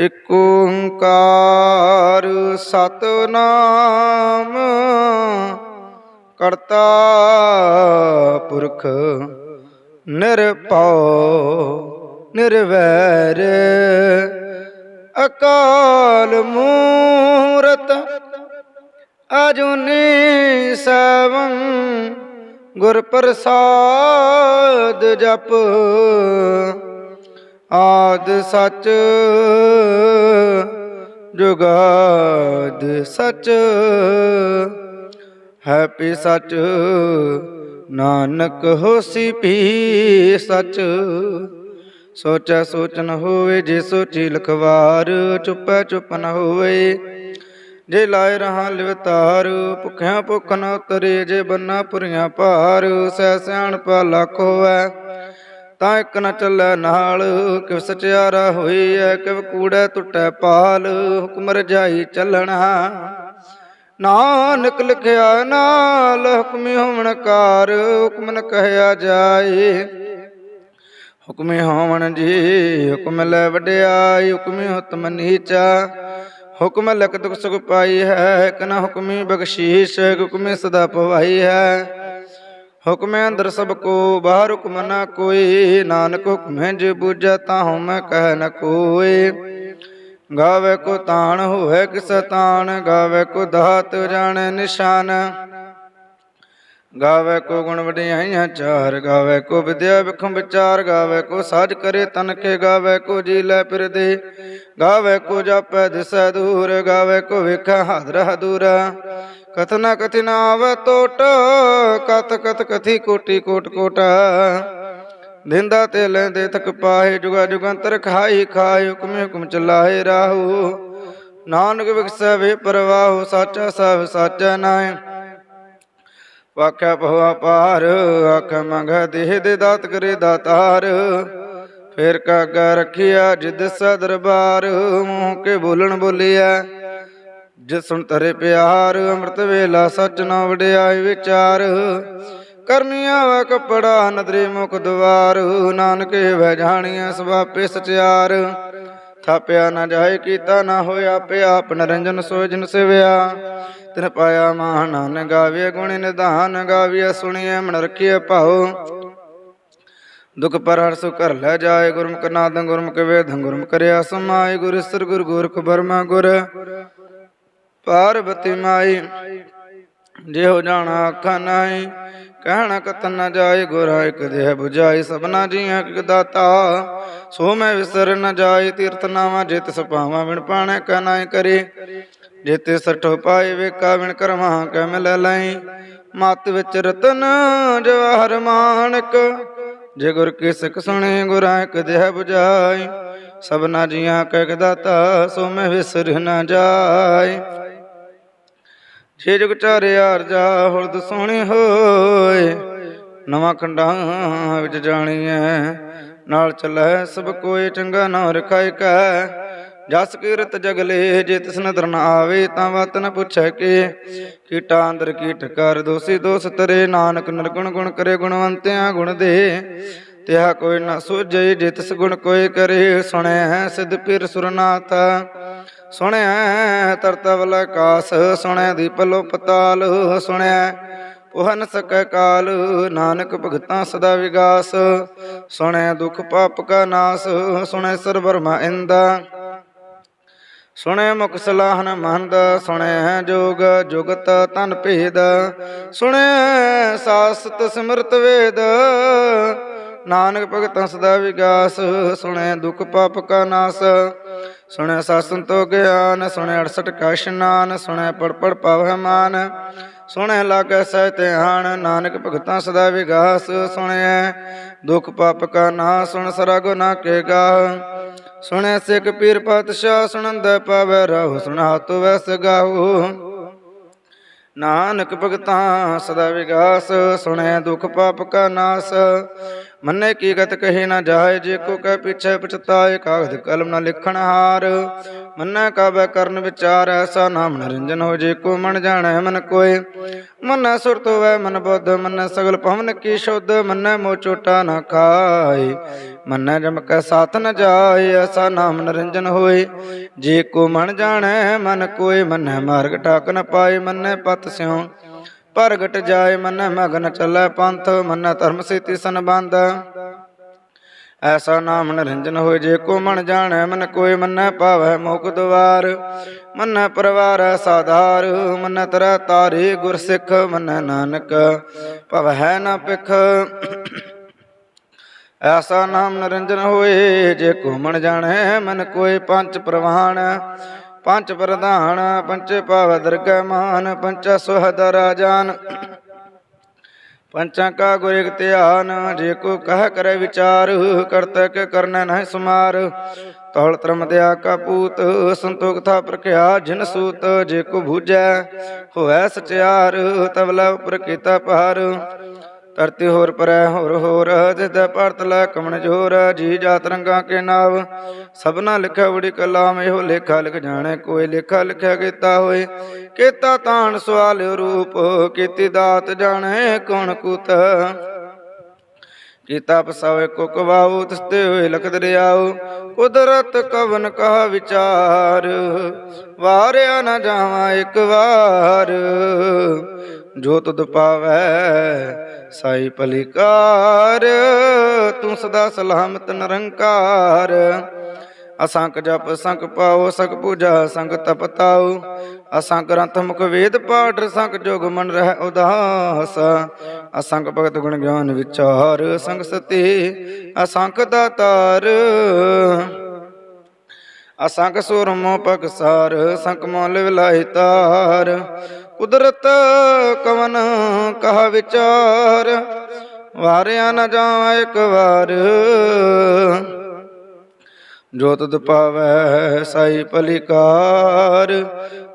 ਇਕ ਓੰਕਾਰ ਸਤਨਾਮ ਕਰਤਾ ਪੁਰਖ ਨਿਰਭਉ ਨਿਰਵੈਰ ਅਕਾਲ ਮੂਰਤ ਅਜੂਨੀ ਸਵੰ ਗੁਰ ਪ੍ਰਸਾਦ ਜਪ। ਆਦ ਸੱਚ, ਜੁਗਾਦ ਸਚ। ਹੈਪੀ ਸਚ, ਨਾਨਕ ਹੋਸੀ ਪੀ ਸਚ। ਸੋਚੈ ਸੋਚ ਨ ਹੋਵੇ, ਜੇ ਸੋਚੀ ਲਖਵਾਰ, ਚੁੱਪੈ ਚੁੱਪ ਨ ਹੋਵੇ। ਜੇ ਲਾਇ ਰਹਾ ਲਿਵਤਾਰ, ਭੁਖਿਆ ਭੁਖ ਨ ਉਤਰੇ, ਜੇ ਬੰਨਾ ਪੁਰੀਆਂ ਭਾਰ ਸੈ ਸਿਆਣਪਾ ਲੱਖ ਹੋਵੈ। ਤਾਂ ਇੱਕ ਨ ਚੱਲੈ ਨਾਲ, ਕਿਵ ਸਚਿਆਰਾ ਹੋਈ ਐ ਕਿਵ ਕੂੜੈ ਟੁੱਟੈ ਪਾਲ, ਹੁਕਮ ਰਜਾਈ ਚੱਲਣਾ। ਨਾਨਕ ਲਿਖਿਆ ਨਾਲ, ਹੁਕਮੀ ਹੋਵਣ ਕਾਰ, ਹੁਕਮ ਨ ਕਹਿਆ ਜਾਏ। ਹੁਕਮੇ ਹੋਵਣ ਜੀ, ਹੁਕਮ ਲੈ ਵਡਿਆਈ, ਹੁਕਮੇ ਹੁਤਮ ਨੀਚਾ। ਹੁਕਮ ਲਕ ਦੁਖ ਸੁਖ ਪਾਈ ਹੈ, ਕਨਾ ਹੁਕਮੀ ਬਖਸ਼ੀਸ਼, ਹੁਕਮੇ ਸਦਾ ਪਵਾਈ ਹੈ। ਹੁਕਮੇ ਅੰਦਰ ਸਭ ਕੋ, ਬਾਹਰ ਹੁਕਮ ਨਾ ਕੋਈ। ਨਾਨਕ ਹੁਕਮੇ ਜੇ ਬੂਝਾ, ਤਾਹੂ ਮੈਂ ਕਹਿ ਨ ਕੋਈ। ਗਾਵੇ ਕੋ ਤਾਣ ਹੋਵੇ ਕਿਸ ਤਾਣ, ਗਾਵੇ ਕੋ ਦਾਤ ਜਾਣੇ ਨਿਸ਼ਾਨ। ਗਾਵੇ ਕੋ ਗੁਣ ਵਡਿਆਈਆਂ ਚਾਰ, ਗਾਵੇ ਕੋ ਵਿਦਿਆ ਵਿਖਮ ਵਿਚਾਰ, ਗਾਵੇ ਕੋ ਸਾਜ ਕਰੇ ਤਨ ਕੇ ਗਾਵੇ ਕੋ ਜੀ ਲੈ ਫਿਰਦੇ, ਗਾਵੇ ਕੋ ਜਾਪੈ ਦਿਸੈ ਦੂਰ, ਗਾਵੇ ਕੋ ਵੇਖੈ ਹਾਦਰਾ ਦੂਰ। ਕਥਨਾ ਕਥਿਨਾ ਆਵੇ ਟੋਟ ਕਤ ਕਤ ਕਥੀ ਕੋਟੀ ਕੋਟ ਕੋਟਾ। ਦਿੰਦਾ ਤੇ ਲੈਂਦੇ ਤਕ ਪਾਹੇ, ਜੁਗਾ ਜੁਗੰਤਰ ਖਾਈ ਖਾਏ ਹੁਕਮ ਹੁਕਮ ਚਲਾਏ ਰਾਹੂ। ਨਾਨਕ ਵਿਖਸੈ ਵੇ ਪਰਵਾਹੂ, ਸਾਚਾ ਸਭ ਸਾਚਾ ਨਾਏ ਵਾਖਿਆ ਭਵਾ ਪਾਰ ਆਖ ਮੰਗ ਦੇਹ ਦੇ ਦਾਤ ਕਰੇ ਦਾਤਾਰ। ਫੇਰ ਕਾਗਾ ਰਖਿਆ ਜਿਦ ਸਾ ਦਰਬਾਰ, ਮੂੰਹ ਕੇ ਬੋਲਣ ਬੋਲਿਆ ਜਿਸ ਸੁਣ ਤਰੇ ਪਿਆਰ, ਅੰਮ੍ਰਿਤ ਵੇਲਾ ਸੱਚ ਨਾ ਵਡਿਆਈ ਵਿਚਾਰ। ਕਰਨੀਆਂ ਵਾ ਕਪੜਾ ਨਦਰੀ ਮੁਖ ਦਵਾਰ, ਨਾਨਕੇ ਵੈ ਜਾਣੀਆਂ ਸਵਾਪੇ ਸਚਿਆਰ। ਥਾਪਿਆ ਨਾ ਜਾਏ, ਕੀਤਾ ਨਾ ਹੋਇਆ ਪਿਆ ਆਪ ਨਰੰਜਨ ਸੋਇ ਜਿਨ ਸਿਵਿਆ। ਤਿਨ ਪਾਇਆ ਮਾਨ ਗਾਵੇ ਗੁਣ ਨਿਧਾਨ ਗਾਵੀਐ ਸੁਣੀਐ ਮਨ ਰਖੀਐ ਭਾਉ। ਦੁਖ ਪਰ ਹਰ ਸੁ ਕਰ ਲੈ ਜਾਏ, ਗੁਰਮੁਖ ਨਾਦ ਗੁਰਮੁਖ ਵੇਦ ਗੁਰਮੁਖ ਕਰਿਆ ਸਮਾਈ। ਗੁਰ ਸਰ ਗੁਰ ਗੋਰਖ ਬਰਮਾ ਗੁਰ, ਪਾਰਬਤੀ ਮਾਈ। ਜਿਹੋ ਜਾਣਾ ਅੱਖਾਂ ਨਾਹੀ ਕਹਿਣਾ ਕਤਨ ਨਾ ਜਾਏ ਗੁਰਾ ਇਕ ਦੇਹ 부ਜਾਈ ਸਭਨਾ ਜੀਆਂ ਇਕ ਦਾਤਾ। ਸੋ ਮੈਂ ਵਿਸਰ ਨ ਜਾਏ ਤੀਰਥ ਨਾਵਾ, ਜਿਤ ਸਪਾਵਾ ਵਿਣ ਪਾਣੈ ਕਾ ਨਾਇ ਕਰੇ। ਜੇਤੇ ਸਠੋ ਪਾਏ ਵੇਖਾ ਵਿਣ ਕਰਮਾ, ਕੈ ਮਿਲ ਲਈ। ਮਤ ਵਿੱਚ ਰਤਨ ਜਵਾਹਰ ਮਾਨਕ। ਜੇ ਗੁਰ ਕੀ ਸਿੱਖ ਸੁਣੇ, ਗੁਰਾਂ ਇਕ ਦੇਹ 부ਜਾਈ ਸਭਨਾ ਜੀਆਂ ਕੈ ਦਾਤਾ, ਸੋ ਮੈਂ ਵਿਸਰ ਨ ਜਾਏ। ਛੇ ਜੁਗ ਚਾਰਿਆ ਅਰਜਾ ਹੁਲਦ ਸੋਹਣੀ ਹੋਏ। ਨਵਾਂ ਖੰਡਾਂ ਵਿੱਚ ਜਾਣੀਐ, ਨਾਲ ਚੱਲੈ ਸਭ ਕੋਈ ਚੰਗਾ ਨਾ ਰਖਾਇ ਕੈ ਜਸ ਕੀਰਤ ਜਗਲੇ ਜੇ ਤਿਸ ਨਦਰ ਨ ਆਵੇ ਤਾਂ ਵਤ ਨ ਪੁੱਛੈ ਕਿ। ਕੀਟਾ ਅੰਦਰ ਕੀਟ ਕਰ, ਦੋਸੀ ਦੋਸ ਤਰੇ, ਨਾਨਕ ਨਿਰਗੁਣ ਗੁਣ ਕਰੇ ਗੁਣਵੰਤਿਆਂ ਗੁਣ ਦੇ। ਤਿਆ ਕੋਈ ਨਾ ਸੋਝੇ, ਜੇ ਤਿਸ ਗੁਣ ਕੋਈ ਕਰੇ ਸੁਣਿਆ ਸਿਧ ਪੀਰ ਸੁਰਨਾਥ। ਸੁਣਿਆ ਤਰਤਵਲ ਆਕਾਸ ਸੁਣਿਆ ਦੀਪ ਲੋ ਸੁਣਿਆ ਪੁਹਨ ਸਕੈ ਕਾਲ, ਨਾਨਕ ਭਗਤਾਂ ਸਦਾ ਵਿਗਾਸ, ਸੁਣਿਆ ਦੁਖ ਪਾਪ ਕਾ ਨਾਸ ਸੁਣੈ ਸਰ ਬਰਮਾ ਇੰਦਾ ਸੁਣੈ ਮੁਖ ਸਲਾਹਨ ਮੰਦ, ਸੁਣਿਆ ਜੋਗ, ਜੁਗਤ ਤਨ ਭੇਦ, ਸੁਣਿਆ ਸਾਸਤ ਸਿਮਰਤ ਵੇਦ ਨਾਨਕ ਭਗਤਾਂ ਸਦਾ ਵਿਗਾਸ ਸੁਣਿਆ ਦੁਖ ਪਾਪ ਕਾ ਨਾਸ ਸੁਣਿਆ ਸਾਸਨ ਤੋ ਗਿਆਨ ਸੁਣਿਆ 68 ਕਾ ਇਸ਼ਨਾਨ ਸੁਣਿਆ ਪੜਪੜ ਪੜ ਪਾਵਹਿ ਮਾਨ ਸੁਣਿਆ ਲਾਗੈ ਸਹਿ ਧਿਆਨ, ਨਾਨਕ ਭਗਤਾਂ ਸਦਾ ਵਿਗਾਸ ਸੁਣਿਆ ਦੁਖ ਪਾਪ ਕਾ ਨਾ ਸੁਣ ਸਰਾ ਗੁਨਾ ਕੇ ਗਾ ਸੁਣਿਆ ਸਿੱਖ ਪੀਰ ਪਾਤਸ਼ਾਹ, ਸੁਣੰਦ ਪਾਵੈ ਰਹੋ, ਸੁਣਾ ਤੋ ਵੈਸ ਗਾਓ ਨਾਨਕ ਭਗਤਾਂ ਸਦਾ ਵਿਗਾਸ ਸੁਣਿਆ ਦੁਖ ਪਾਪ ਕਾ ਨਾਸ ਮੰਨੇ ਕੀ ਗਤ ਕਹੀ ਨਾ ਜਾਏ, ਜੇ ਕੋ ਕਹਿ ਪਿਛੈ ਪਛਤਾਏ ਕਾਗਦ ਕਲਮ ਨਾ ਲਿਖਣ ਹਾਰ। ਮੰਨੈ ਕਾਬੈ ਕਰਨ ਵਿਚਾਰ, ਐਸਾ ਨਾਮ ਨਿਰੰਜਨ ਹੋ ਜੇ ਕੋ ਮਨ ਜਾਣੈ ਮਨ ਕੋਏ। ਮੰਨੈ ਸੁਰਤ ਹੋਵੈ ਮਨ ਬੁੱਧ, ਮੰਨੈ ਸਗਲ ਪਵਨ ਕੀ ਸ਼ੁੱਧ, ਮੰਨੈ ਮੋ ਚੋਟਾ ਨਾ ਖਾਏ। ਮੰਨੈ ਜਮ ਕੈ ਸਾਥ ਨ ਜਾਏ, ਐਸਾ ਨਾਮ ਨਿਰੰਜਨ ਹੋਏ। ਜੇ ਕੋ ਮਨ ਜਾਣੈ ਮਨ ਕੋਏ, ਮੰਨੈ ਮਾਰਗ ਠਾਕ ਨ ਪਾਏ, ਮੰਨੈ ਪਤ ਸਿਉ। ਪ੍ਰਗਟ ਜਾਏ ਮੰਨੈ ਮਗਨ ਚੱਲੈ ਪੰਥ, ਮੰਨੈ ਧਰਮ ਸੇਤੀ ਸੰਬੰਧ। ਐਸਾ ਨਾਮ ਨਿਰੰਜਨ ਹੋਏ ਜੇ ਕੋ ਮਨ ਜਾਣੈ, ਮਨ ਕੋਈ ਮੰਨੈ ਪਾਵੈ ਮੋਕ ਦਵਾਰ ਮੰਨੈ ਪਰਵਾਰ ਸਾਧਾਰ, ਮੰਨੈ ਤਰਾ ਤਾਰੇ ਗੁਰ ਸਿੱਖ, ਮੰਨੈ ਨਾਨਕ ਭਵੈ ਨਾ ਪਿਖ ਐਸਾ ਨਾਮ ਨਿਰੰਜਨ ਹੋਏ ਜੇ ਕੋ ਮਨ ਜਾਣੈ, ਮਨ ਕੋਈ ਪੰਜ ਪ੍ਰਵਾਨ। ਪੰਜ ਪ੍ਰਧਾਨ, ਪੰਚ ਪਾਵ ਦਰਗਹਿ ਮਾਨ, ਪੰਚ ਸੁਹਦ ਰਾਜਾਨ। ਪੰਚਾਂ ਕਾ ਗੁਰ ਧਿਆਨ, ਜੇ ਕੋ ਕਹਿ ਕਰੇ ਵਿਚਾਰ ਕਰਤਕ ਕੇ ਕਰਨਾ ਸਮਾਰ। ਤੌਲ ਤਰਮ ਦਿਆ ਕਾ ਪੂਤ, ਸੰਤੋਖ ਥਾ ਪ੍ਰਖਿਆ ਜਿਨ ਸੂਤ, ਜੇ ਕੋ ਬੂਝੈ ਹੋਐ ਸਚਿਆਰ ਤਵਲਾ ਉਪਰ ਕੀਤਾ ਪਾਰ ਧਰਤੀ ਹੋਰ ਪਰੈ ਹੋਰ ਹੋਰ ਤਿਸ ਭਰਤ ਲੈ ਕਮਣ ਜੋਰ, ਜੀ ਜਾਤ ਰੰਗਾ ਕੇ ਨਾਵ। ਸਭਨਾ ਲਿਖਿਆ ਬੜੀ ਕਲਾਮ, ਇਹੋ ਲੇਖਾ ਲਿਖ ਜਾਣੇ, ਕੋਈ ਲੇਖਾ ਲਿਖਿਆ ਕੀਤਾ ਹੋਏ। ਕੀਤਾ ਤਾਣ ਸਵਾਲ ਰੂਪ, ਕੀਤੀ ਦਾਤ ਜਾਣੈ, ਕੌਣ ਕੂਤ। ਕੀਤਾ ਪਸਾਵੇ ਕੁਕ ਕਵਾਉ ਤਸਤੇ ਹੋਏ ਲਖ ਦਰਿਆਉ ਕੁਦਰਤ ਕਵਨ ਕਹਾ ਵਿਚਾਰ, ਵਾਰਿਆ ਨਾ ਜਾਵਾਂ ਇੱਕ ਵਾਰ। ਜੋ ਤੁਧ ਪਾਵੈ ਸਾਈ ਭਲਿਕਾਰ ਤੂੰ ਸਦਾ ਸਲਾਮਤ ਨਿਰੰਕਾਰ। ਅਸੰਖ ਜਪ ਸੰਖ ਪਾਓ ਸਕ ਪੂਜਾ ਸੰਗ ਤਪ ਤਾਉ ਅਸੰਖ ਗ੍ਰੰਥ ਮੁਖ ਵੇਦ ਪਾਠ ਸੰਖ ਜੋਗ ਮਨ ਰਹਿ ਉਦਾਸ। ਅਸੰਖ ਭਗਤ ਗੁਣ ਗਿਆਨ ਵਿਚਾਰ ਸੰਗ ਸਤੀ, ਅਸੰਖ ਦਾਤਾਰ। ਅਸੰਖ ਸੁਰਮੋ ਪਗਸਾਰ ਸੰਖ ਮੋਲ ਵਿਲਾਇ ਤਾਰ। ਕੁਦਰਤ ਕਵਨ ਕਹਾ ਵਿਚਾਰ, ਵਾਰਿਆ ਨ ਜਾਵਾਂ ਇੱਕ ਵਾਰ। ਜੋ ਤੁਧ ਪਾਵੈ ਸਾਈ ਭਲਿਕਾਰ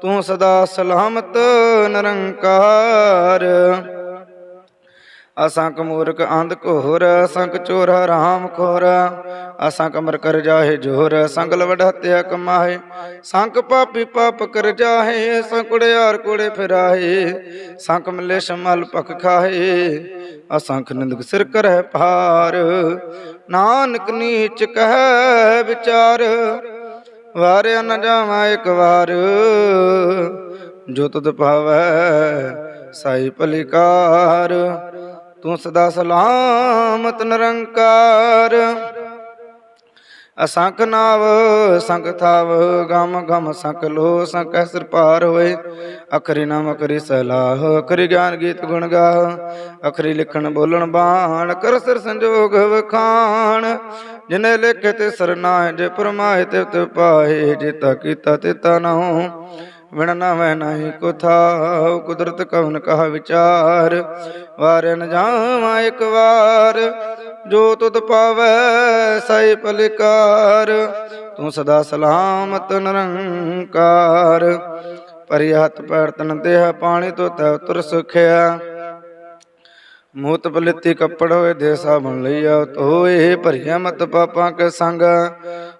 ਤੂੰ ਸਦਾ ਸਲਾਮਤ ਨਿਰੰਕਾਰ। ਅਸੰਖ ਮੂਰਖ ਅੰਧ ਘੋਰ ਅਸੰਖ ਚੋਰ ਰਾਮ ਖੋਰਾ। ਅਸਾਂ ਕਮਰ ਕਰ ਜਾਹੇ ਜੋਰ ਸੰਗਲ ਵਡਹਤਿਆ ਕਮਾਏ ਸੰਖ ਪਾਪੀ ਪਾਪ ਕਰ ਜਾਹੇ ਸੰਕੁੜਿਆਰ ਕੋੜੇ ਫਿਰਾਏ ਸੰਖ ਮਲੇ ਸ਼ਮਲ ਪਖ ਖਾਏ ਅਸੰਖ ਨਿੰਦਕ ਸਿਰ ਕਰੈ ਭਾਰ। ਨਾਨਕ ਨੀਚ ਕਹਿ ਵਿਚਾਰ, ਵਾਰਿਆ ਨ ਜਾਵਾਂ ਇੱਕ ਵਾਰ। ਜੋ ਤੁਧ ਪਾਵੈ ਸਾਈ ਭਲਿਕਾਰ। ਤੂੰ ਸਦਾ ਸਲਾਮਤ ਨਿਰੰਕਾਰ। ਅਸੰਖ ਨਾਵ, ਸੰਖ ਥਾਵ, ਗਮ ਗਮ ਸੰਖ ਲੋ ਸੰਖ ਸਿਰ ਪਾਰ ਹੋਏ। ਅਖਰੀ ਨਾਮ ਅਖਰੀ ਸਲਾਹ, ਅਖਰੀ ਗਿਆਨ ਗੀਤ ਗੁਣ ਗਾ ਅਖਰੀ ਲਿਖਣ ਬੋਲਣ ਬਾਣ, ਕਰ ਸਿਰ ਸੰਜੋਗ ਵਖਾਣ। ਜਿਨੇ ਲਿਖੇ ਤੇ ਸਰਨਾਏ ਜੇ ਪਰਮਾਏ ਤੇ ਤੇ ਪਾਏ ਜਿਤਾ ਕੀਤਾ ਤੇ ਤਾ ਨਾਉ ਵਿਣ ਨਾ ਵੈ ਨਹੀਂ ਕੋ ਕੁਦਰਤ ਕਵਨ ਕਹਾ ਵਿਚਾਰ। ਵਾਰ ਜਾਵਾਂ ਇੱਕ ਵਾਰ ਜੋ ਤੁਧ ਪਾਵੈ ਸਾਈ ਪਲਿਕਾਰ, ਤੂੰ ਸਦਾ ਸਲਾਮਤ ਨਿਰੰਕਾਰ। ਪਰਿ ਹੱਥ ਪੈਰ ਤਨ ਦੇਹ, ਪਾਣੀ ਤੋਂ ਤੈ ਉਤਰ ਸੁਖਿਆ। ਮੂਤ ਪਲਿੱਤੀ ਕੱਪੜ ਹੋਏ ਦੇ ਸਾਬਣ ਲਈਆ। ਤੋਏ ਭਰੀਆ ਮਤ ਪਾਪਾਂ ਕੇ ਸੰਗ,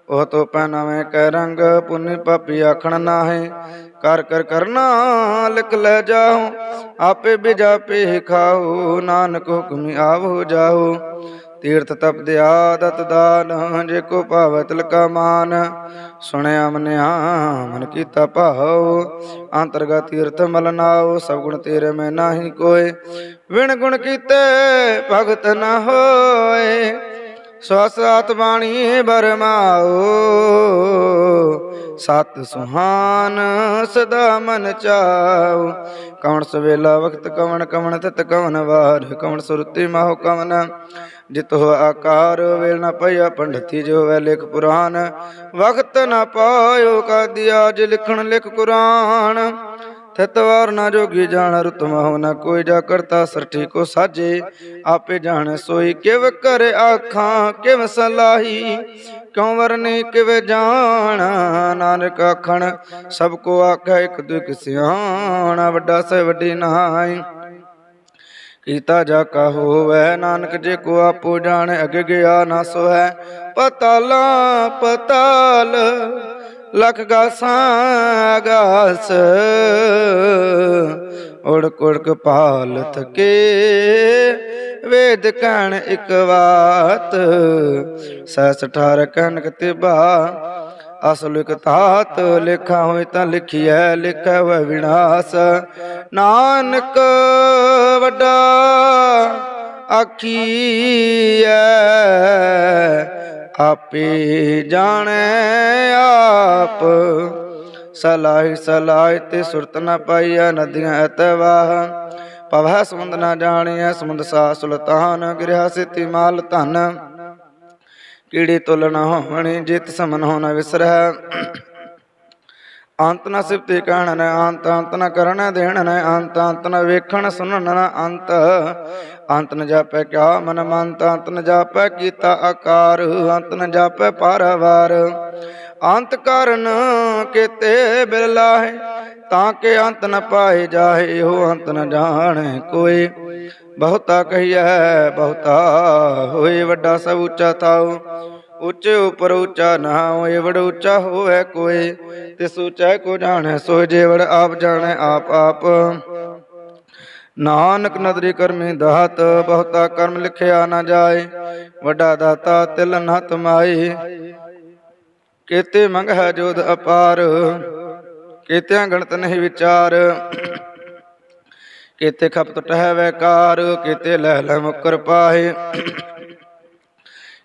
ਉਹ ਤੋ ਪਹਿਨਾਵੇਂ ਕੈ ਰੰਗ, ਪੁੰਨੀ ਪਾਪੀ ਆਖਣ ਨਾਹੀ। ਕਰ ਕਰ ਕਰਨਾ ਲਿਖ ਲੈ ਜਾਉ ਆਪੇ ਬਿਜਾਪੇ ਖਾਉ ਨਾਨਕ ਹੁਕਮੀ ਆਵੋ ਜਾਉ ਤੀਰਥ ਤਪ ਦੇ ਆਦਤ ਦਾਨ, ਜੇ ਕੋ ਭਾਵ ਤਿਲਕਾ ਮਾਨ। ਸੁਣਿਆ ਮਨਿਆ, ਮਨ ਕੀਤਾ ਭਾਉ ਅੰਤਰਗਾ ਤੀਰਥ ਮਲ ਨਾਉ, ਸਭ ਗੁਣ ਤੇਰੇ ਮੈਂ ਨਾਹੀ ਕੋਏ। ਵਿਣ ਗੁਣ ਕੀਤੇ ਭਗਤ ਨਾ ਹੋਏ, ਸਵਸ ਆਤਬਾਣੀ ਬਰਮਾਓ ਸਤ ਸੁਹਾਨ ਸਦਾ ਮਨ ਚਾਉ। ਕਵਣ ਸਵੇਲਾ ਵਕਤ ਕਵਣ ਕਵਣ ਤਤ ਕਵਣ ਵਾਰ, ਕਵਣ ਸੁਰਤੀ ਮਾਹੁ ਕਵਨ। ਜਿਤ ਹੋ ਆਕਾਰ ਵੇਲ ਨ ਪਈਆ ਪੰਡਤੀ ਜੋ ਵੈ ਲਿਖ ਪੁਰਾਨ ਵਖਤ ਨ ਪਾਇਓ ਕਾਦਿਆ ਜ ਲਿਖਣ ਲਿਖ ਕੁਰਾਨ। ਤਤਵਾਰ ਨਾ ਜੋਗੀ ਜਾਣ ਰੁਤ ਹੋ ਨਾ ਕੋਈ ਜਾ ਕਰਤਾ ਸਰਠੀ ਕੋ ਸਾਜੇ। ਆਪੇ ਜਾਣ ਸੋਈ ਕਿਵ ਕਰ ਆਖਾਂ, ਕਿਵ ਸਲਾਹੀ, ਕਿਉ ਵਰਨੇ ਕਿਵ ਜਾਣ। ਨਾਨਕ ਆਖਣ, ਸਭ ਕੋ ਆਖੈ ਇੱਕ ਦੁਖ ਸਿਆਣਾ, ਵੱਡਾ ਸੇ ਵੱਡੀ ਨਾਈ। ਕੀਤਾ ਜਾ ਕਾ ਹੋਵੇ, ਨਾਨਕ ਜੇ ਕੋ ਆਪੋ ਜਾਣੈ, ਅਗੇ ਗਿਆ ਨਾ ਸੋਹੈ। ਪਤਾਲਾ, ਪਤਾਲ, ਲਖ ਗਾਸਾਂ, ਗਾਸ। ਉੜ ਉੜਕ ਪਾਲ ਥਕੇ, ਵੇਦ ਕਣ ਇਕ ਬਾਤ ਸਸ ਠਾਰ ਕਨਕ ਤਿਬਾ ਅਸਲ ਇਕ ਤਾਤ ਲਿਖਾ ਹੋਏ ਤਾਂ ਲਿਖਿਐ ਲਿਖੈ ਹੋਇ ਵਿਨਾਸ਼। ਨਾਨਕ ਵੱਡਾ ਆਖੀਐ, ਆਪੇ ਜਾਣੈ ਆਪ। ਸਲਾਹ ਸਲਾਹ ਤੇ ਸੁਰਤ ਨਾ ਪਾਈਐ ਨਦੀਆਂ ਅਤਵਾਹ ਪਵਹ ਸਮੁੰਦ ਨਾ ਜਾਣਿਆ ਸਮੁੰਦ ਸਾ ਸੁਲਤਾਨ, ਗਿਰਿਆ ਸਿਤੀ ਮਾਲ ਧਨ। ਕੀੜੀ ਤੁਲ ਨ ਹੋਣੀ, ਜਿਤ ਸਮਨ ਹੋ ਨ ਵਿਸਰੈ। ਅੰਤ ਨ ਸਿਫਤੇ ਕਹਿਣ ਨ ਅੰਤ ਅੰਤ ਨ ਕਰਨ ਦੇਣ ਨ ਅੰਤ ਅੰਤ ਨ ਵੇਖਣ ਸੁਣਨ ਨ ਅੰਤ। ਅੰਤ ਨ ਜਾਪੈ ਕਿਆ ਮਨ ਮੰਤ, ਅੰਤ ਨ ਜਾਪੈ ਕੀਤਾ ਆਕਾਰ, ਅੰਤ ਨ ਜਾਪੈ ਪਾਰਵਾਰ। ਅੰਤ ਕਰਨ ਕੀਤੇ ਬਿਰਲਾ ਹੈ, ਤਾਂ ਕਿ ਅੰਤ ਨ ਪਾਏ ਜਾਏ ਹੋ ਅੰਤ ਨ ਜਾਣੈ ਕੋਈ। ਬਹੁਤਾ ਕਹੀਐ, ਬਹੁਤਾ ਹੋਏ ਵੱਡਾ ਸਭ ਉੱਚਾ ਤਾਉ ਉੱਚੇ ਉਪਰ ਉੱਚਾ ਨਾ ਹੋਏ ਉੱਚਾ ਹੋਵੇ ਕੋਈ। ਤਿਸ ਉੱਚਾ ਕੋ ਜਾਣੈ ਸੋ ਜੇ ਆਪ ਜਾਣੈ, ਆਪ ਆਪ। ਨਾਨਕ ਨਦਰੀ ਕਰਮੀ ਦਾਤ, ਬਹੁਤਾ ਕਰਮ ਲਿਖਿਆ ਨਾ ਜਾਏ। ਵੱਡਾ ਦਾਤਾ ਤਿਲ ਨ ਤਮਾਈ ਕੀਤੇ ਮੰਗ ਹੈ ਜੋਦ ਅਪਾਰ, ਕੀਤਿਆਂ ਗਣਤ ਨਹੀਂ ਵਿਚਾਰ। ਕੀਤੇ ਖਪ ਟਹਿ ਵੈਕਾਰ, ਕੀਤੇ ਲੈ ਲੈ ਮੁਕਰ ਪਾਏ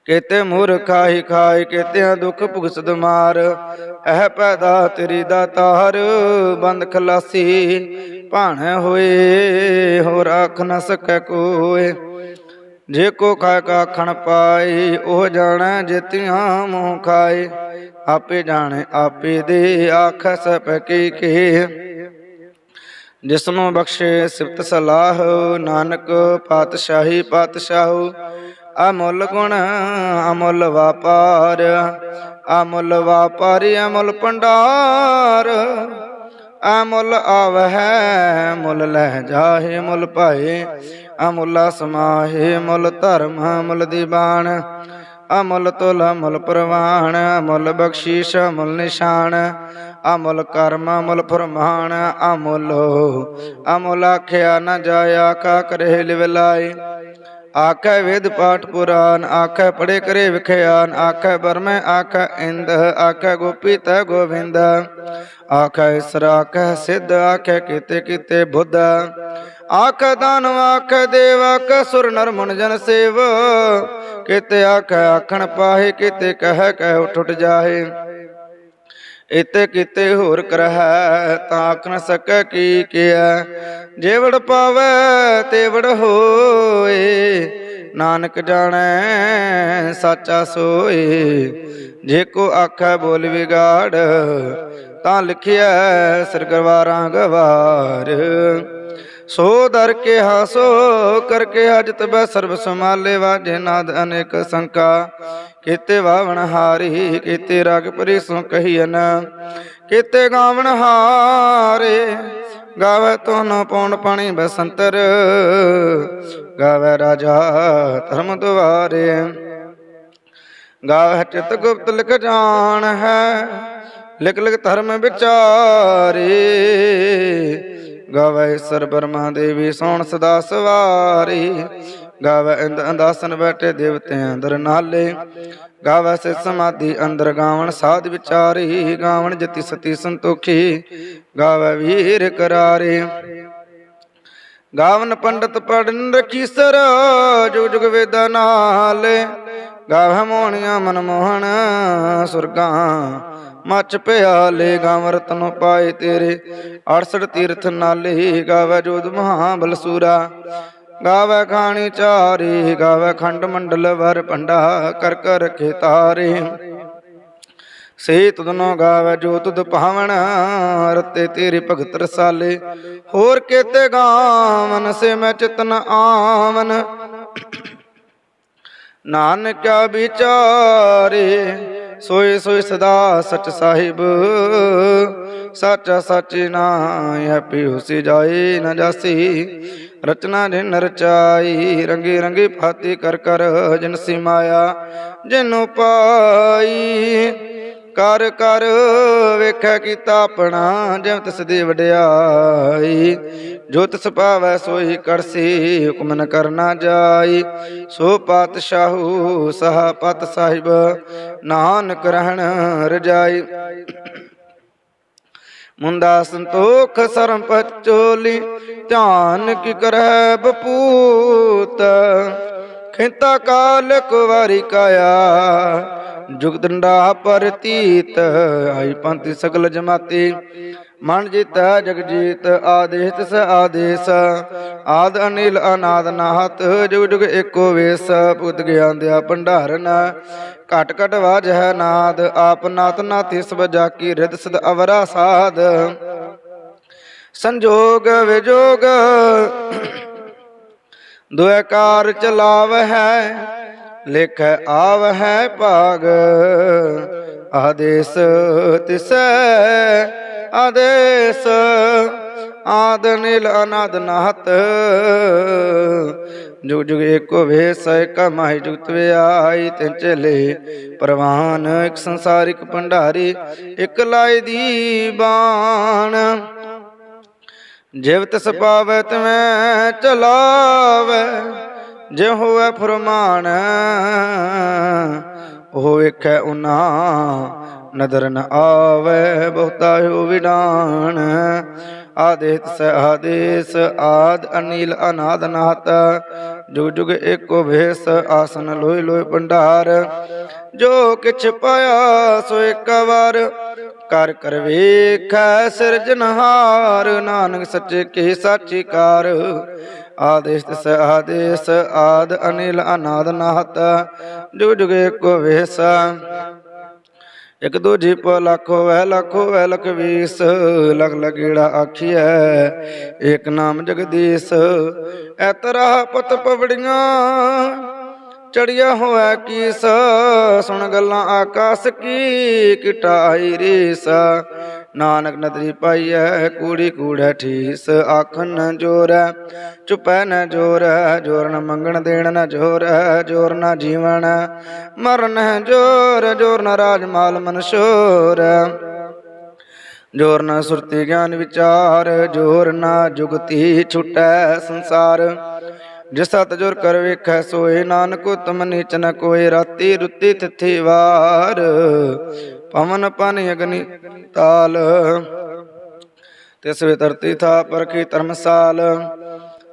ਕੀਤੇ ਮੂਰ ਖਾਈ ਖਾਈ ਕੀਤਿਆਂ ਦੁਖ ਭੁਗਸਦ ਮਾਰ। ਇਹ ਪੈਦਾ ਤੇਰੀ ਦਾਤਾਰ, ਬੰਦ ਖਲਾਸੀ ਭਾਣੇ ਹੋਏ, ਹੋਰ ਆਖ ਨ ਸਕੈ ਕੋਏ। ਜੇ ਕੋ ਖਾਇ ਕਾ ਖਣ ਪਾਈ ਉਹ ਜਾਣੈ ਜਿਤਿਆਂ ਮੂੰਹ ਖਾਏ। ਆਪੇ ਜਾਣੇ, ਆਪੇ ਦੇ, ਆਖ ਸਪ ਕੀ ਕੀ। ਜਿਸਨੂੰ ਬਖਸ਼ੇ ਸਿਫਤ ਸਲਾਹ, ਨਾਨਕ ਪਾਤਸ਼ਾਹੀ ਪਾਤਸ਼ਾਹੂ, ਅਮੁੱਲ ਗੁਣ, ਅਮੁੱਲ ਵਾਪਾਰ, ਅਮੁੱਲ ਵਾਪਾਰੀ, ਅਮੁੱਲ ਭੰਡਾਰ, ਅਮੁੱਲ ਆਵਹਿ, ਮੁੱਲ ਲਹਿ ਜਾਹੇ, ਮੁੱਲ ਭਾਏ, ਅਮੁੱਲਾ ਸਮਾਹੇ, ਮੁੱਲ ਧਰਮ, ਮੁੱਲ ਦੀਵਾਨ ਅਮੁੱਲ ਤੁਲ ਅਮੁੱਲ ਪ੍ਰਵਾਨ ਅਮੁੱਲ ਬਖਸ਼ੀਸ਼ ਅਮੁੱਲ ਨਿਸ਼ਾਨ ਅਮੁਲ ਕਰਮ, ਅਮੁਲ ਫਰਮਾਨ, ਅਮੁੱਲ ਅਮੁਲ ਆਖਿਆ ਨਾ ਜਾਇਆ ਕਾ ਕਰੇ ਲਿਵ ਲਾਏ। ਵੇਦ ਪਾਠ ਪੁਰਾਨ, ਆਖੈ ਪੜੇ ਕਰੇ ਵਿਖਿਆਨ, ਆਖੈ ਬਰਮੈ ਆਖੈ ਇੰਦ, ਆਖੈ ਗੋਪੀ ਤੈ ਗੋਵਿੰਦ। ਆਖੈ ਇਸਰ, ਆਖੈ ਸਿੱਧ, ਆਖੈ ਕੀਤੇ ਕੀਤੇ ਬੁੱਧ। ਆਖੈ ਦਾਨਵ ਆਖੈ ਦੇਵ, ਆਖੈ ਸੁਰ ਨਰ ਮਨ ਜਨ ਸੇਵ। ਕੀਤੇ ਆਖੈ ਆਖਣ ਪਾਹੇ, ਕੀਤੇ ਕਹਿ ਕਹਿ ਉਠ ਉਠ ਜਾਹੇ। ਇਤੇ ਕੀਤੇ ਹੋਰ ਕਰਹਿ, ਤਾਂ ਨ ਸਕੈ ਕੀ ਕੀਆ ਜੇ ਵੜ ਪਾਵੈ ਹੋਏ, ਨਾਨਕ ਜਾਣੈ ਸਾਚਾ ਸੋਏ। ਜੇ ਕੋ ਆਖੈ ਬੋਲ ਵਿਗਾੜ, ਤਾਂ ਲਿਖਿਆ ਸਿਰਗਵਾਰਾਂ ਗਵਾਰ। ਸੋ ਦਰ ਕੇ ਹਾਸੋ ਕਰਕੇ ਹਜਤ ਬੈ ਸਰਬ ਸਮਾਲੇ ਵਾਜੇ ਨਾਦ ਅਨੇਕ ਸੰਕਾ। ਕੀਤੇ ਵਾਵਣ ਹਾਰੀ, ਕੀਤੇ ਰਾਗ ਪਰੀ ਸੋ ਕਹੀਨ ਕੀਤੇ ਗਾਵਣ ਹਾਰੇ, ਗਾਵੇ ਤੋਨ ਪੌਣ ਪਾਣੀ ਬਸੰਤਰ, ਗਾਵੇ ਰਾਜਾ ਧਰਮ ਦੁਆਰੇ। ਗਾਵੇ ਚਿਤ ਗੁਪਤ ਲਿਖ ਜਾਣ ਹੈ, ਲਿਖ ਲਿਖ ਧਰਮ ਵਿਚਾਰੇ। ਗਾਵੇ ਸਰ ਬਰਮਾ ਦੇਵੀ ਸੋਣ ਸਦਾ ਸਵਾਰੀ ਗਾਵੇ ਇੰਦ ਅੰਦਾਸਨ ਬੈਠੇ ਦੇਵਤੇ ਅੰਦਰ ਨਾਲੇ। ਗਾਵੇ ਸੇ ਸਮਾਧੀ ਅੰਦਰ ਗਾਵਣ, ਸਾਧ ਵਿਚਾਰੀ ਗਾਵਣ, ਜਤੀ ਸਤੀ ਸੰਤੋਖੀ। ਗਾਵੇ ਵੀਰ ਕਰਾਰੇ। ਗਾਵਨ ਪੰਡਤ ਪੜਨ ਰਖੀ ਸਰ ਜੋ ਜੁਗ ਵੇਦਾ ਨਾਲ। ਗਾਵ ਮੋਹਣੀਆਂ ਮਨ ਮੋਹਣ ਸੁਰਗਾਂ, ਮਚ ਪਿਆਲੇ। ਗਾਵ ਰਤਨ ਪਾਏ ਤੇਰੇ 68 ਤੀਰਥ ਨਾਲੇ। ਗਾਵੇ ਜੋਦ ਮਹਾ ਬਲਸੂਰਾ ਗਾਵੇ ਖਾਣੀ ਚਾਰੀ, ਗਾਵੇ ਖੰਡ ਮੰਡਲ ਵਰ ਪੰਡਾ ਕਰ ਕਰ ਰਖੇ ਤਾਰੇ ਸੇ ਤੁਧਨੋ ਗਾਵੇ, ਜੋ ਤੁਧ ਭਾਵਨ ਰਤੇ ਤੇਰੇ ਭਗਤ ਰਸਾਲੇ। ਹੋਰ ਕੇਤੇ ਗਾਵਨ, ਸੇ ਮੈਂ ਚਿਤਨ ਆਵਨ। ਨਾਨਕਾ ਵਿਚਾਰੇ, ਸੋਏ ਸੋਏ ਸਦਾ ਸਚ ਸਾਹਿਬ। ਸੱਚਾ ਸੱਚ ਨਾਇ ਪਿਉ ਸੇ ਜਾਏ ਨ ਜਾਸੀ। ਰਚਨਾ ਜਿਨ ਰਚਾਈ ਰੰਗੀ ਰੰਗੀ ਫਾਤੀ ਕਰ ਕਰ ਜਿਨਸੀ ਮਾਇਆ, ਜਿਨੁ ਪਾਈ ਕਰ ਕਰ ਵੇਖੈ ਕੀਤਾ ਆਪਣਾ ਜਿਵ ਤਿਸ ਦੀ ਵਡਿਆਈ। ਜੋ ਤਿਸ ਪਾਵੈ ਸੋਈ ਕਰਸੀ, ਹੁਕਮ ਨ ਕਰਨਾ ਜਾਈ। ਸੋ ਪਾਤਸ਼ਾਹੂ ਸਹਾ ਪਤ ਸਾਹਿਬ, ਨਾਨਕ ਰਹਿਣ ਰਜਾਈ। ਮੁੰਦਾ ਸੰਤੋਖ ਸਰਮ ਪਚੋਲੀ ਧਿਆਨ ਕੀ ਕਰੈ ਬਪੂਤ? ਖਿੰਤਾ ਕਾਲ ਕੁਵਾਰੀ ਕਾਇਆ ਜੁਗਦੰਡਾ ਪਰਤੀਤ, ਆਈ ਪੰਥੀ ਸਗਲ ਜਮਾਤੀ। ਮਨ ਜੀਤਾ ਜਗ ਜੀਤ ਆਦੇਸ਼ ਤਿਸ ਆਦੇਸ਼। ਆਦ ਅਨਿਲ ਅਨਾਦ ਨਾਹਤ, ਜੁਗ ਜੁਗ ਏਕੋ ਵੇਸ। ਪੁੱਤ ਗਿਆਨ ਦਿਆ ਭੰਡਾਰਨ, ਘਟ ਘਟ ਵਾਜ ਹੈ ਨਾਦ। ਆਪ ਨਾਤ ਨਾ ਸਭ ਜਾ ਕੀ ਰਿਦ ਸਦ ਅਵਰਾ ਸਾਧ ਸੰਜੋਗ ਵਿਜੋਗ ਦੁਆਕਾਰ ਚਲਾਵ ਹੈ ਲਿਖ ਆਵ ਹੈ ਭਾਗ, ਆਦੇਸ ਤਿਸੈ, ਆਦੇਸ ਆਦ ਨੀਲ ਅਨਦ ਨਾਹਤ। ਜੁਗ ਜੁਗ ਏਕੋ ਵੇਸ, ਏਕ ਮਾਹਿ ਜੁਗਤ ਵਿਆਈ ਤਿਨ ਚਲੇ ਪ੍ਰਵਾਨ, ਇੱਕ ਸੰਸਾਰਿਕ ਭੰਡਾਰੀ, ਇੱਕ ਲਾਇ ਦੀ ਬਾਣ। ਜਿਵ ਤਿਸ ਪਾਵੈ, ਤਿਵੇਂ ਚਲਾਵੈ। ਜੇ ਹੋਵੇ ਫਰਮਾਨ, ਉਹ ਵੇਖੈ ਉਨਾ ਨਦਰ ਨ ਆਵੇ, ਬਹੁਤਾ ਹੋ ਵਿਡਾਨ। ਆਦੇਤ ਸ ਆਦੇਸ ਆਦ ਅਨੀਲ ਅਨਾਦ ਨਾਤ। ਜੁਗ ਜੁਗ ਏਕੋ ਭੇਸ, ਆਸਨ ਲੋਇ ਲੋਇ ਭੰਡਾਰ। ਜੋ ਕਿਛ ਪਾਇਆ ਸੋ ਇੱਕ ਵਾਰ। ਕਰ ਕਰ ਵੇਖੈ ਸਿਰਜਨਹਾਰ ਨਾਨਕ ਸੱਚੇ ਕੀ ਸਾਚੀ ਆਦੇਸ਼ ਤਿਸ, ਆਦੇਸ਼, ਆਦ ਅਨਿਲ ਅਨਾਦ ਨਾਹਤ, ਜੁਗ ਜੁਗ ਕੋ ਵੇਸ। ਇਕ ਦੂਜੀ ਪੋ ਲੱਖ ਹੋਵੇ ਲੱਖ ਹੋਵੇ, ਲਖ ਵੀਸ। ਲਖ ਲਗੀੜਾ ਆਖੀਐ, ਏਕ ਨਾਮ ਜਗਦੀਸ਼। ਐ ਤਰ੍ਹਾਂ ਪਤ ਪਵੜੀਆਂ ਚੜਿਆ ਹੋਇਆ ਕੀਸ, ਸੁਣ ਗੱਲਾਂ ਆਕਾਸ ਕੀ ਕਿਟਾਈ ਰੀਸ। ਨਾਨਕ ਨਦਰੀ ਪਾਈਐ, ਕੂੜੀ ਕੂੜੈ ਠੀਸ। ਆਖਣ ਨ ਜੋਰੈ, ਚੁਪੈ ਨ ਜੋਰੈ, ਜੋਰ ਨ ਮੰਗਣ ਦੇਣ ਨ ਜੋਰੈ, ਜੋਰ ਨ ਜੀਵਨ ਮਰਨ ਜੋਰ ਜੋਰ ਨ ਰਾਜ ਮਾਲ ਮਨਸ਼ੋਰ ਜੋਰ ਨਾ ਸੁਰਤੀ ਗਿਆਨ ਵਿਚਾਰ, ਜੋਰ ਨਾ ਜੁਗਤੀ ਛੁਟੈ ਸੰਸਾਰ। ਜਿਸਾ ਤਜੁਰ ਜੋਰ ਕਰ ਵੇਖੈ ਸੋਏ ਨਾਨਕ, ਉਤਮ ਨੀਚ ਨ ਕੋਏ, ਰਾਤੀ ਰੁੱਤੀ ਤਿਥੀ ਵਾਰ। ਪਵਨ ਪਨ ਅਗਨੀ ਤਾਲ। ਤਿਸ ਵੇ ਧਰਤੀ ਥਾ ਪਰਖੀ ਧਰਮਸਾਲ।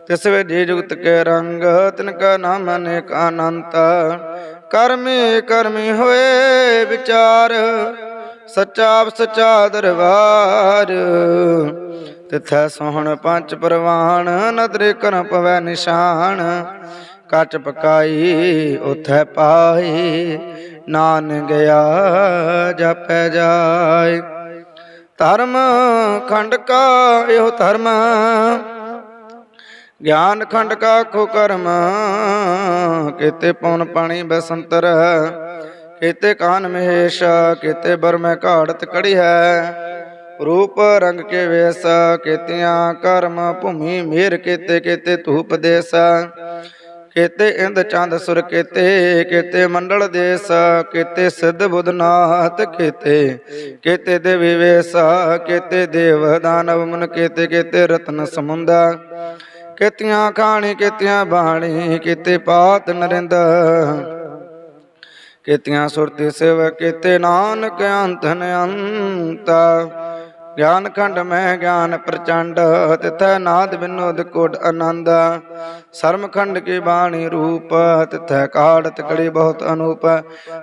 ਤਿਸ ਵੇ ਜੀ ਜੁਗਤ ਕੇ ਰੰਗ, ਤਿਨ ਕਾ ਨਾਮ ਅਨੇਕ ਅਨੰਤ। ਕਰਮੀ ਕਰਮੀ ਹੋਏ ਵਿਚਾਰ ਸੱਚਾ ਸਚਾ ਦਰਬਾਰ। ਤਿਥੈ ਸੋਹਣ ਪੰਜ ਪਰਵਾਨ ਨਦਰੇ ਕਰ ਪਵੈ ਨਿਸ਼ਾਨ। ਕੱਚ ਪਕਾਈ ਉਥੈ ਪਾਈ ਨਾਨ ਗਿਆ ਜਪੈ ਜਾਏ। ਧਰਮ ਖੰਡ ਕਾ ਇਹੋ ਧਰਮ, ਗਿਆਨ ਖੰਡ ਕਾ ਖੋ ਕਰਮ। ਕਿਤੇ ਪਉਨ ਪਾਣੀ ਬਸੰਤਰ, ਕਿਤੇ ਕਾਨ ਮਹੇਸ਼, ਕੀਤੇ ਬਰਮੈ ਘਾੜਤ ਕੜੀ ਹੈ। ਰੂਪ ਰੰਗ ਕੇ ਵੇਸ, ਕੀਤਿਆਂ ਕਰਮ ਭੂਮੀ ਮੇਰ ਕੀਤੇ ਕੀਤੇ ਧੂਪ ਦੇਸ। ਕੀਤੇ ਇੰਦ ਚੰਦ ਸੁਰ ਕੀਤੇ ਕੀਤੇ ਮੰਡਲ ਦੇਸ। ਕੀਤੇ ਸਿੱਧ ਬੁੱਧਨਾਥ ਕੀਤੇ ਕੀਤੇ ਦੇਵੀ ਵੇਸ। ਕੀਤੇ ਦੇਵ ਦਾਨਵ ਮਨ ਕੀਤੇ ਕੀਤੇ ਰਤਨ ਸਮੁੰਦਾ। ਕੀਤੀਆਂ ਖਾਣੀ, ਕੀਤੀਆਂ ਬਾਣੀ, ਕੀਤੇ ਪਾਤ ਨਰਿੰਦ। ਕੀਤੀਆਂ ਸੁਰਤੀ ਸਿਵ ਕੀਤੇ ਨਾਨਕ ਅੰਤ ਅੰਤ ਗਿਆਨ ਖੰਡ ਮੈਂ ਗਿਆਨ ਪ੍ਰਚੰਡ, ਤਿਥੈ ਨਾਦ ਬਿਨੋਦ ਕੋਟ ਆਨੰਦ। ਸਰਮ ਖੰਡ ਕੀ ਬਾਣੀ ਰੂਪ, ਤਿਥੈ ਕਾੜਤ ਕੜੀ ਬਹੁਤ ਅਨੂਪ।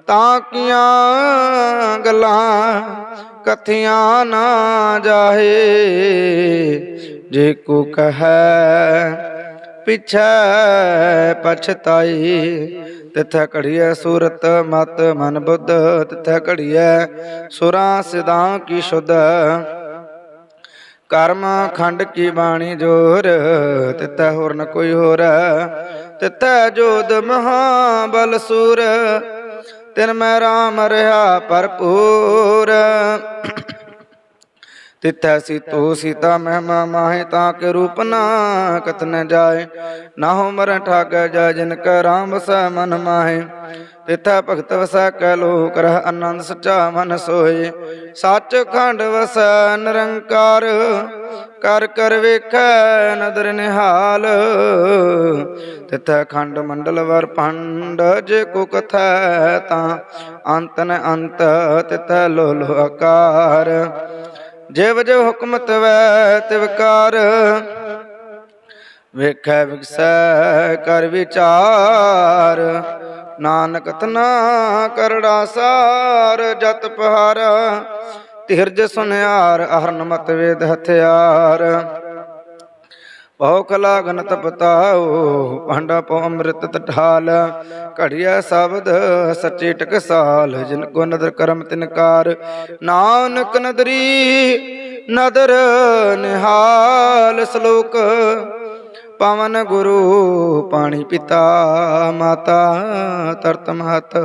ਤਾਂ ਕੀਆਂ ਗੱਲਾਂ ਕਥੀਆਂ ਨਾ ਜਾਹੇ, ਜੇ ਕੋ ਕਹੈ ਪਿਛੈ ਪਛਤਾਈ, ਤਿਥੈ ਘੜੀਐ ਸੂਰਤ ਮਤ ਮਨ ਬੁੱਧ, ਤਿਥੈ ਘੜੀਐ ਸੁਰਾਂ ਸਿਦਾਂ ਕੀ ਸ਼ੁੱਧ। ਕਰਮ ਖੰਡ ਕੀ ਬਾਣੀ ਜੋਰ ਤਿਤੈ ਹੋਰ ਨ ਕੋਈ ਹੋਰ। ਤਿਤੈ ਜੋਦ ਮਹਾ ਬਲ ਸੂਰ, ਤਿਨ ਮੈਂ ਰਾਮ ਰਹਾ ਭਰਪੂਰ। ਤਿਥੈ ਸੀਤੋ ਸੀਤਾ ਮਹਿਮਾ ਮਾਹੇ ਤਾਂ ਕੇ ਰੂਪ ਨਾ ਕਤ ਨ ਜਾਏ। ਨਾ ਹੋ ਮਰ ਠਾਗੈ ਜਾ ਜਿਨ ਕੈ ਰਾਮ ਵਸੈ ਮਨ ਮਾਹੇ। ਤਿਥੈ ਭਗਤ ਵਸੈ ਕੈ ਲੋਕ ਰਹਿ ਆਨੰਦ ਸਚਾ ਮਨ ਸੋਏ ਸੱਚ ਖੰਡ ਵਸੈ ਨਿਰੰਕਾਰ, ਕਰ ਕਰ ਵੇਖੈ ਨਦਰ ਨਿਹਾਲ। ਤਿਥੈ ਖੰਡ ਮੰਡਲ ਵਰ ਪੰਡ ਜੇ ਕੋ ਕਥੈ ਤਾਂ ਅੰਤ ਨ ਅੰਤ, ਤਿਥੈ ਲੋਲ ਲੋ ਆਕਾਰ। ਜਿਵ ਜਿਵ ਹੁਕਮ ਤਵੈ ਤਿਵਕਾਰ ਵੇਖੈ ਵਿਗਸੈ, ਕਰ ਵਿਚਾਰ। ਨਾਨਕ ਤਨਾ ਕਰੜਾ ਸਾਰ, ਜਤ ਪਹਾਰ। ਧੀਰਜ ਸੁਨਿਆਰ, ਅਹਰਨ ਮਤ ਵੇਦ ਹਥਿਆਰ। ਭਉ ਕਲਾ ਗਨ ਤਪਤਾਉ ਭਾਂਡਾ ਪਉ ਅੰਮ੍ਰਿਤ ਤਠਾਲ। ਘੜੀਐ ਸ਼ਬਦ ਸੱਚੇ ਟਕਸਾਲ, ਜਿਨ ਕੋ ਨਦਰ ਕਰਮ ਤਿਨਕਾਰ ਨਾਨਕ ਨਦਰੀ ਨਦਰ ਨਿਹਾਲ ਸ਼ਲੋਕ, ਪਵਨ ਗੁਰੂ ਪਾਣੀ ਪਿਤਾ ਮਾਤਾ ਤਰਤ ਮਹਤ।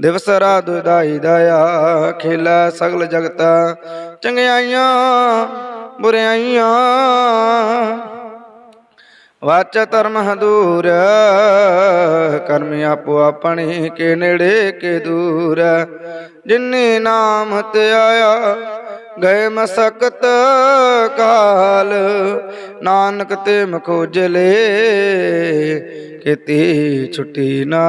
ਦਿਵਸ ਰਾਤ ਦਾਈ ਦਇਆ, ਖੇਲਾ ਸਗਲ ਜਗਤ। ਚੰਗਿਆਈਆਂ, ਬੁਰਿਆਈਆਂ ਵਾਚ ਧਰਮ ਹਦੂਰ, ਕਰਮ ਆਪੋ ਆਪਣੇ ਕੇ ਨੇੜੇ ਕੇ ਦੂਰ। ਜਿਨੇ ਨਾਮ ਤੇ ਆਇਆ, ਗਏ ਮਸਕਤ ਕਾਲ। ਨਾਨਕ ਤੇ ਮਖੋਜਲੇ, ਕੀਤੀ ਛੁੱਟੀ ਨਾ